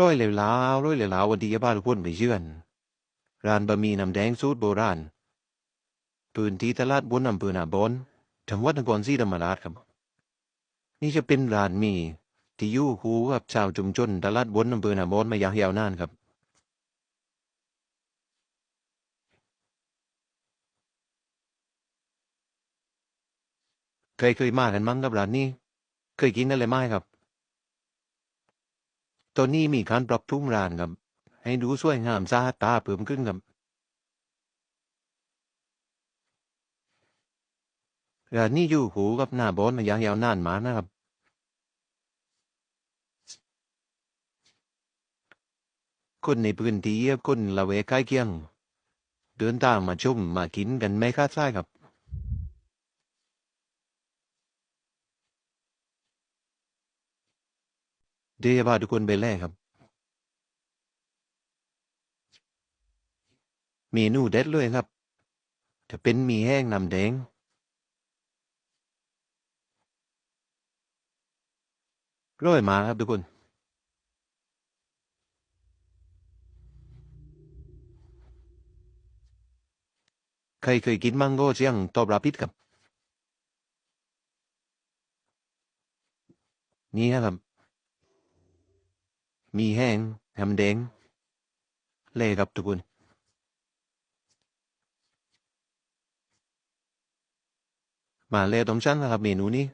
ร้อยเหลวลาวร้อยเหลวลาววันที่ยาบ้านพ่นไปเยือนร้านบะหมี่น้ำแดงสูตรโบราณพื้นที่ตลาดบนอำเภอนาบอนจังหวัดนครศรีธรรมราชครับ นี่จะเป็นร้านมีที่อยู่คู่กับชาวชุมชนตลาดบนอำเภอนาบอนมาอย่างยาวนานครับเคยเคยมากันมั้งครับร้านนี้ เคยกินอะไรไหมครับ ตอนนี้มีการปรับปรุงร้านครับ ให้ดูสวยงามสะอาดตาเพิ่มขึ้นครับร้านนี้อยู่หูกับหน้าบอนมาอย่างยาวนานมานะครับ คนในพื้นที่คนละเวกใกล้เคียง เดินทางมาชมมากินกันไม่คาดสายครับ เดี๋ยวพาทุกคนไปแลกครับ เมนูเด็ดเลยครับ จะเป็นมีแห้งน้ำแดงร้อยมาครับทุกคน ใครเคยกินมังโก้เสียงตอบรับพิษครับ นี่ครับ มีแห้งน้ำแดงเล่ครับทุกคนมาเล่ต้มชั้นนะครับเมนูนี้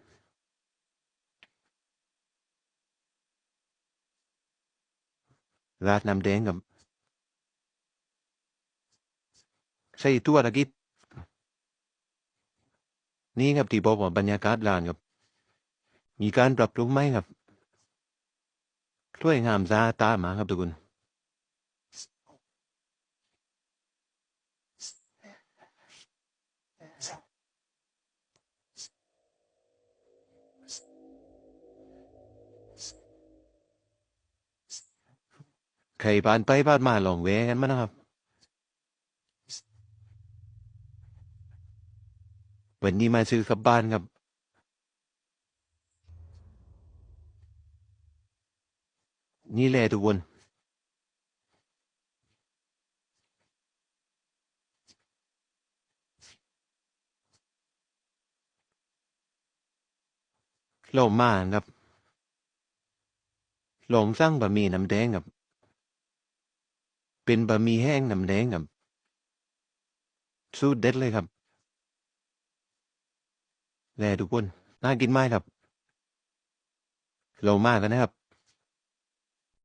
ราดน้ำแดงกับใส่ตัวตะกิดนี่ครับที่บอกว่าบรรยากาศร้านครับ มีการปรับปรุงไหมครับ ช่วยงามซาตามาครับทุกคนใครผ่านไปผ่านมาลองแวะกันมานะครับ วันนี้มาซื้อกับบ้านครับ นี่แหละทุกคนเรามาครับลองสร้างบะหมี่น้ำแดงครับ เป็นบะหมี่แห้งน้ำแดงครับสูตรเด็ดเลยครับ แลทุกคนน่ากินไหมากครับ เรามากันนะครับ